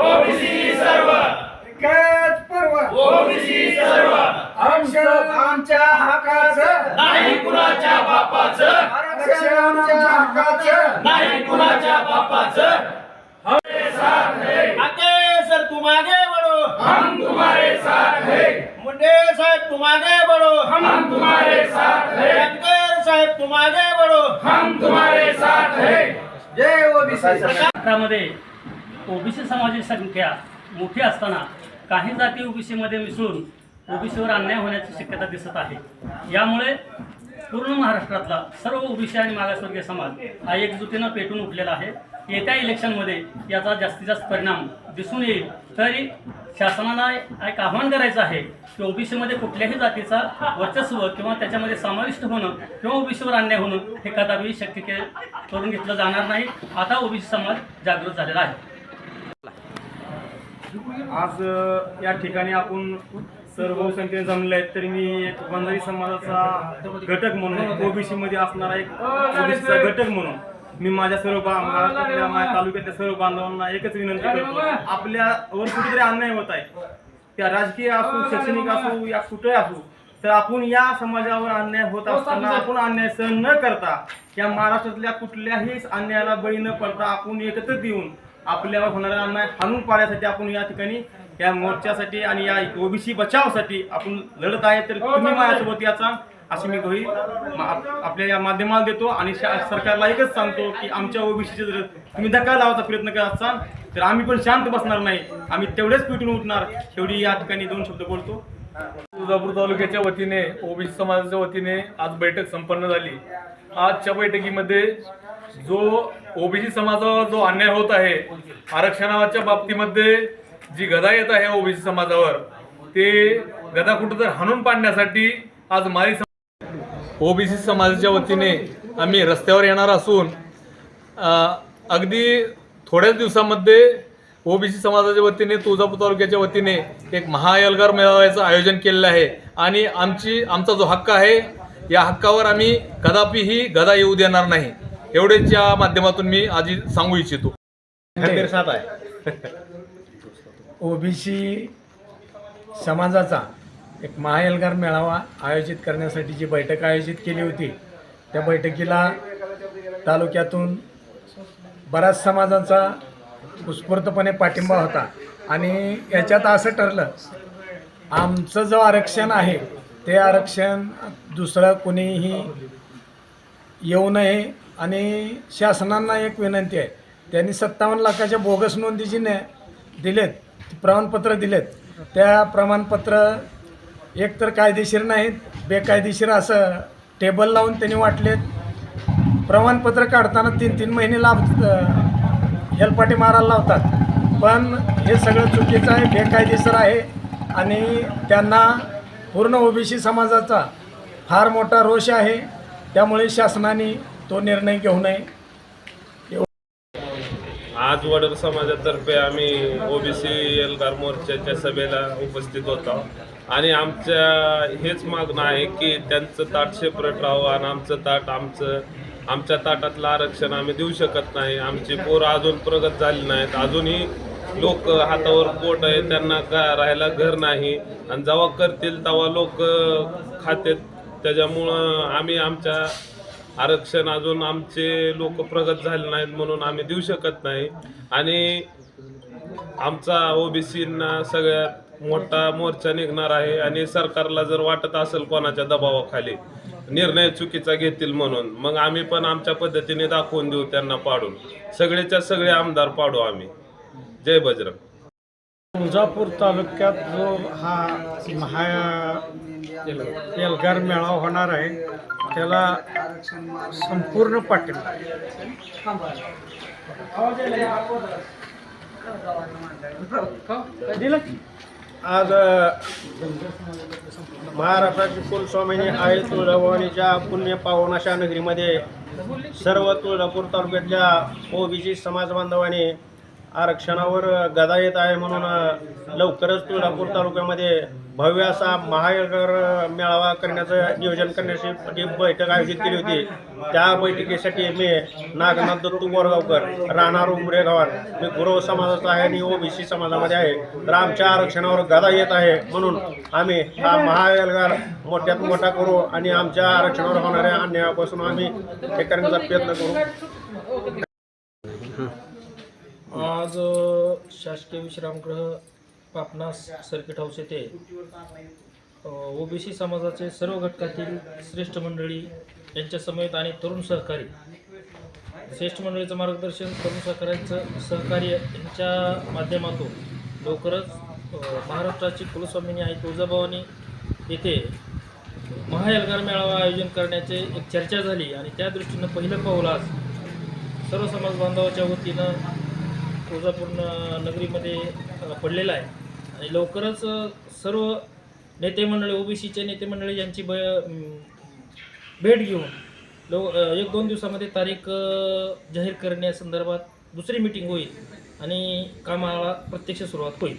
OBC सर्व. एकच पर्व. ओबीसी सर्व. आरक्षण आमच्या हक्काचं. नाही कुणाच्या बापाचं. आरक्षण आमच्या हक्काचं. नाही कुणाच्या बापाचं. आगे सर तुम आगे बढ़ो. हम तुम्हारे साथ है मुंडे साहब तुम आगे बढ़ो. हम तुम्हारे साथ है शंकर साहेब तुम आगे बढ़ो. हम तुम्हारे साथ है जय ओबीसी. भारतामध्ये ओबीसी समाजाची संख्या मोठी असताना काही जाती ओबीसीमध्ये मिसळून ओबीसीवर अन्याय होण्याची शक्यता दिसत आहे. यामुळे पूर्ण महाराष्ट्रातला सर्व ओबीसी आणि मागासवर्गीय समाज हा एकजुटीनं पेटून उठलेला आहे. येत्या इलेक्शनमध्ये याचा जास्तीत जास्त परिणाम दिसून येईल. तरी शासनाला एक आव्हान करायचं आहे की ओबीसीमध्ये कुठल्याही जातीचा वर्चस्व किंवा त्याच्यामध्ये समाविष्ट होणं किंवा ओबीसीवर अन्याय होणं हे कदापि शक्य करून घेतलं जाणार नाही. आता ओबीसी समाज जागृत झालेला आहे. आज या ठिकाणी आपण सर्व संख्येने जमले आहेत तरी मी एक बंजारी समाजाचा घटक म्हणून ओबीसी मध्ये असणारा एक ओबीसीचा घटक म्हणून मी माझ्या सर्व महाराष्ट्रातल्या माझ्या तालुक्यातल्या सर्व बांधवांना एकच विनंती करतो. आपल्यावर कुठेतरी अन्याय होत आहे. त्या राजकीय असो शैक्षणिक असो या कुठे असो तर आपण या समाजावर अन्याय होत असताना आपण अन्याय सहन न करता या महाराष्ट्रातल्या कुठल्याही अन्यायाला बळी न पडता आपण एकत्रित येऊन आपल्यावर होणारा अन्याय हाणून पाडण्यासाठी आपण या ठिकाणी या मोर्चासाठी आणि या ओबीसी बचावसाठी आपण लढत आहे. तर तुम्ही माझ्यासोबत याचा अशी मी ग्वाही आपल्या या माध्यमाला देतो आणि सरकारला एकच सांगतो की आमच्या ओबीसीचे जर तुम्ही धक्का लावायचा प्रयत्न करत असाल तर आम्ही पण शांत बसणार नाही. आम्ही तेवढेच पिटून उठणार. एवढी या ठिकाणी दोन शब्द बोलतो. तुळजापूर तालुक्याच्या वतीने ओबीसी समाजाच्या वतीने आज बैठक संपन्न झाली. आजच्या बैठकीमध्ये जो ओबीसी समाजावर जो अन्याय होत आहे आरक्षणाच्या बाबतीमध्ये जी गदा येत आहे ओबीसी समाजावर ते गदा कुठं तर हाणून पाडण्यासाठी आज माळी ओबीसी समाजाच्या वतीने आम्ही रस्त्यावर येणार असून अगदी थोड्याच दिवसामध्ये ओबीसी समाजाच्या वतीने तुळजापूर तालुक्याच्या वतीने एक महायलगार मेळाव्याचं आयोजन केलेलं आहे. आणि आमची आमचा जो हक्क आहे या हक्कावर आम्ही कदापिही गदा येऊ देणार नाही. एवढेच या माध्यमातून मी आधी सांगू इच्छितो. ओबीसी समाजाचा एक महाएल्गार मेळावा आयोजित करण्यासाठी जी बैठक आयोजित केली होती त्या बैठकीला तालुक्यातून बऱ्याच समाजाचा उत्स्फूर्तपणे पाठिंबा होता. आणि याच्यात असं ठरलं आमचं जो आरक्षण आहे ते आरक्षण दुसरं कुणीही येऊ नये आणि शासनांना एक विनंती आहे. त्यांनी सत्तावन्न लाखाच्या बोगस नोंदी जी ने दिलेत प्रमाणपत्र दिलेत त्या प्रमाणपत्र एकतर कायदेशीर नाहीत बेकायदेशीर असं टेबल लावून त्यांनी वाटलेत. प्रमाणपत्र काढताना तीन तीन महिने लाभ हेलपाटे मारायला लावतात. पण हे सगळं चुकीचं आहे बेकायदेशीर आहे आणि त्यांना पूर्ण ओबीसी समाजाचा फार मोठा रोष आहे. त्यामुळे शासनाने तो निर्णय घेऊ नये. आज वडर समाजातर्फे आम्ही ओबीसी एल्गार मोर्चाच्या सभेला उपस्थित होतो. आणि आमच्या हेच मागणं आहे की त्यांचं ताट सेपरेट राहावं आणि आमचं ताट आमचं आमच्या ताटातलं आरक्षण आम्ही देऊ शकत नाही. आमची पोरं अजून प्रगत झाली नाहीत. अजूनही लोक हातावर पोट आहे त्यांना का राहायला घर नाही. आणि जेव्हा करतील तेव्हा लोक खातेत त्याच्यामुळं आम्ही आमच्या आरक्षण अजून आमचे लोक प्रगत झाले नाहीत म्हणून आम्ही देऊ शकत नाही. आणि आमचा ओबीसींना सगळ्यात मोठा मोर्चा निघणार आहे आणि सरकारला जर वाटत असेल कोणाच्या दबावाखाली निर्णय चुकीचा घेतील म्हणून मग आम्ही पण आमच्या पद्धतीने दाखवून देऊ त्यांना पाडून. सगळेच्या सगळे आमदार पाडू आम्ही. जय बजरंग. तुळजापूर तालुक्यात जो हा महा एल्गार मेळावा होणार आहे. त्याला संपूर्ण पाठिंबा आहे. आज महाराष्ट्राची कुलस्वामिनी आई तुळजाभवानीच्या पुण्य पावन अशा नगरीमध्ये. सर्व तुळजापूर तालुक्यातल्या ओबीसी समाज बांधवांनी आरक्षणावर गदा येत आहे म्हणून लवकरच तुळजापूर तालुक्यामध्ये भव्य असा महायगर मेळावा करण्याचं नियोजन करण्याची जी बैठक आयोजित केली होती त्या बैठकीसाठी मी नागनाथ दत्तू बोरगावकर राहणार उमरे गावात मी गुरव समाजाचा आहे आणि ओबीसी समाजामध्ये आहे तर आमच्या आरक्षणावर गदा येत आहे म्हणून आम्ही हा महायलगार मोठ्यात मोठा करू आणि आमच्या आरक्षणावर होणाऱ्या अन्यायापासून आम्ही हे करण्याचा प्रयत्न करू. आज शासकीय विश्रामगृह पापनास सर्किट हाऊस येथे ओबीसी समाजाचे सर्व घटकातील श्रेष्ठ मंडळी यांच्या समेत आणि तरुण सहकारी श्रेष्ठ मंडळीचं मार्गदर्शन तरुण सहकार्यांचं सहकार्य यांच्या माध्यमातून लवकरच महाराष्ट्राची कुलस्वामिनी आई तुळजाभवानी येथे महाएल्गार मेळावा आयोजन करण्याचे एक चर्चा झाली आणि त्या दृष्टीनं पहिलं पाऊल आज सर्व समाज बांधवाच्या वतीनं तुळजापूर नगरीमध्ये पडलेला आहे. आणि लवकरच सर्व नेते मंडळी ओबीसीचे नेते मंडळी यांची ब भेट घेऊन लव एक दोन दिवसामध्ये तारीख जाहीर करण्यासंदर्भात दुसरी मिटिंग होईल आणि कामाला प्रत्यक्ष सुरुवात होईल.